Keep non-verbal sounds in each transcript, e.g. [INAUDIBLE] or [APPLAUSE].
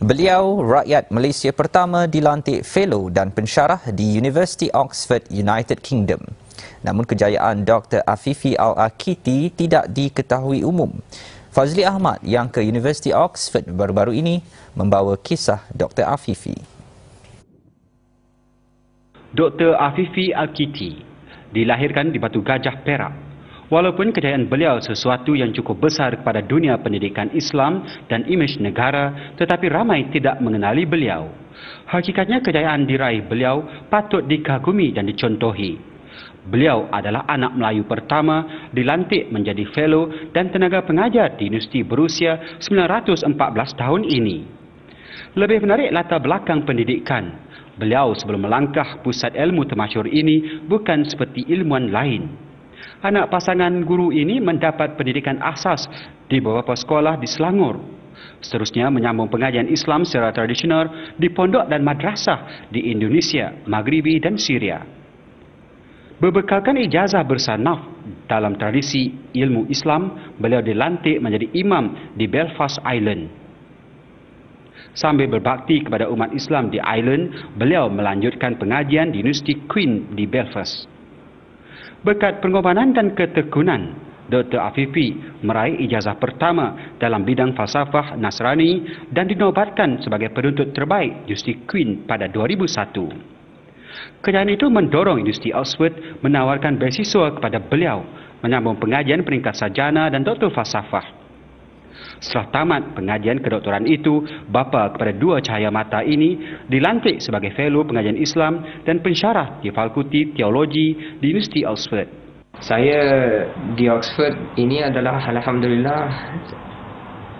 Beliau rakyat Malaysia pertama dilantik fellow dan pensyarah di University Oxford, United Kingdom. Namun kejayaan Dr. Afifi Al-Akiti tidak diketahui umum. Fazli Ahmad yang ke University Oxford baru-baru ini membawa kisah Dr. Afifi. Dr. Afifi Al-Kiti dilahirkan di Batu Gajah, Perak Walaupun kejayaan beliau sesuatu yang cukup besar kepada dunia pendidikan Islam dan imej negara, tetapi ramai tidak mengenali beliau. Hakikatnya kejayaan diraih beliau patut dikagumi dan dicontohi. Beliau adalah anak Melayu pertama dilantik menjadi fellow dan tenaga pengajar di universiti berusia 914 tahun ini. Lebih menarik latar belakang pendidikan. Beliau sebelum melangkah pusat ilmu termasyur ini bukan seperti ilmuwan lain anak pasangan guru ini mendapat pendidikan asas di beberapa sekolah di Selangor. Seterusnya menyambung pengajian Islam secara tradisional di pondok dan madrasah di Indonesia, Maghribi dan Syria. Berbekalkan ijazah bersanaf dalam tradisi ilmu Islam, beliau dilantik menjadi imam di Belfast Island. Sambil berbakti kepada umat Islam di Island, beliau melanjutkan pengajian di University Queen di Belfast. Berkat pengorbanan dan ketekunan, Dr. Afifi meraih ijazah pertama dalam bidang falsafah Nasrani dan dinobatkan sebagai penuntut terbaik Universiti Queen pada 2001. Kejayaan itu mendorong Universiti Oxford menawarkan beasiswa kepada beliau menyambung pengajian peringkat sarjana dan doktor falsafah. Setelah tamat pengajian kedoktoran itu, bapa kepada dua cahaya mata ini dilantik sebagai fellow pengajian Islam dan pensyarah di Fakulti Teologi di Universiti Oxford. Saya di Oxford ini adalah Alhamdulillah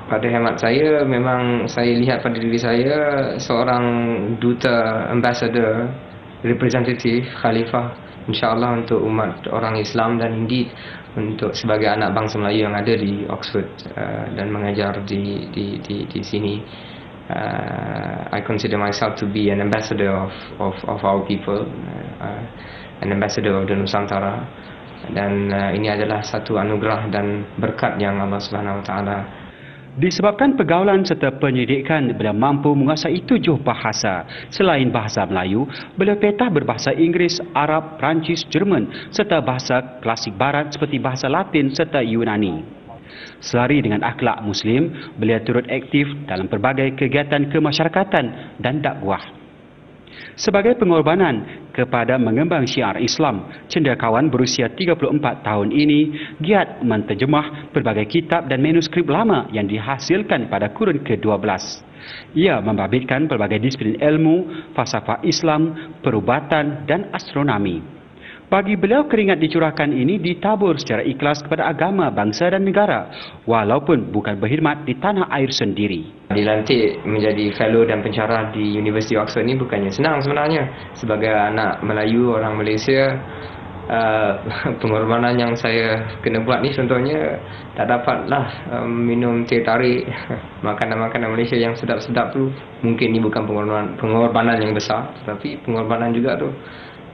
pada hemat saya memang saya lihat pada diri saya seorang duta ambassador representatif khalifah insyaallah untuk umat orang Islam dan indeed untuk sebagai anak bangsa Melayu yang ada di Oxford uh, dan mengajar di di di di sini. Uh, I consider myself to be an ambassador of of of our people uh, an ambassador of the Nusantara. Dan uh, ini adalah satu anugerah dan berkat yang Allah Subhanahu Wa Taala Disebabkan pergaulan serta penyidikan beliau mampu menguasai tujuh bahasa. Selain bahasa Melayu, beliau petah berbahasa Inggeris, Arab, Perancis, Jerman serta bahasa klasik barat seperti bahasa Latin serta Yunani. Selari dengan akhlak Muslim, beliau turut aktif dalam pelbagai kegiatan kemasyarakatan dan dakwah. Sebagai pengorbanan kepada mengembang syiar Islam, cendekiawan berusia 34 tahun ini giat menterjemah pelbagai kitab dan manuskrip lama yang dihasilkan pada kurun ke-12. Ia membabitkan pelbagai disiplin ilmu, falsafah Islam, perubatan dan astronomi. Bagi beliau keringat dicurahkan ini ditabur secara ikhlas kepada agama, bangsa dan negara walaupun bukan berkhidmat di tanah air sendiri. Dilantik menjadi fellow dan pencara di University Oxford ini bukannya senang sebenarnya. Sebagai anak Melayu, orang Malaysia, uh, [LAUGHS] pengorbanan yang saya kena buat ni contohnya tak dapatlah um, minum teh tarik [LAUGHS] makanan-makanan Malaysia yang sedap-sedap tu mungkin ni bukan pengorbanan, pengorbanan yang besar tetapi pengorbanan juga tu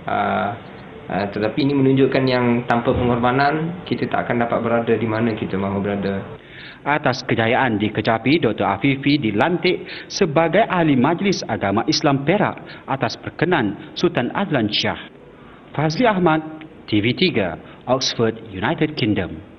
uh, Uh, tetapi ini menunjukkan yang tanpa pengorbanan kita tak akan dapat berada di mana kita mahu berada. Atas kejayaan dikecapi, Dr. Afifi dilantik sebagai ahli majlis agama Islam Perak atas perkenan Sultan Adlan Shah. Fazli Ahmad, TV3, Oxford, United Kingdom.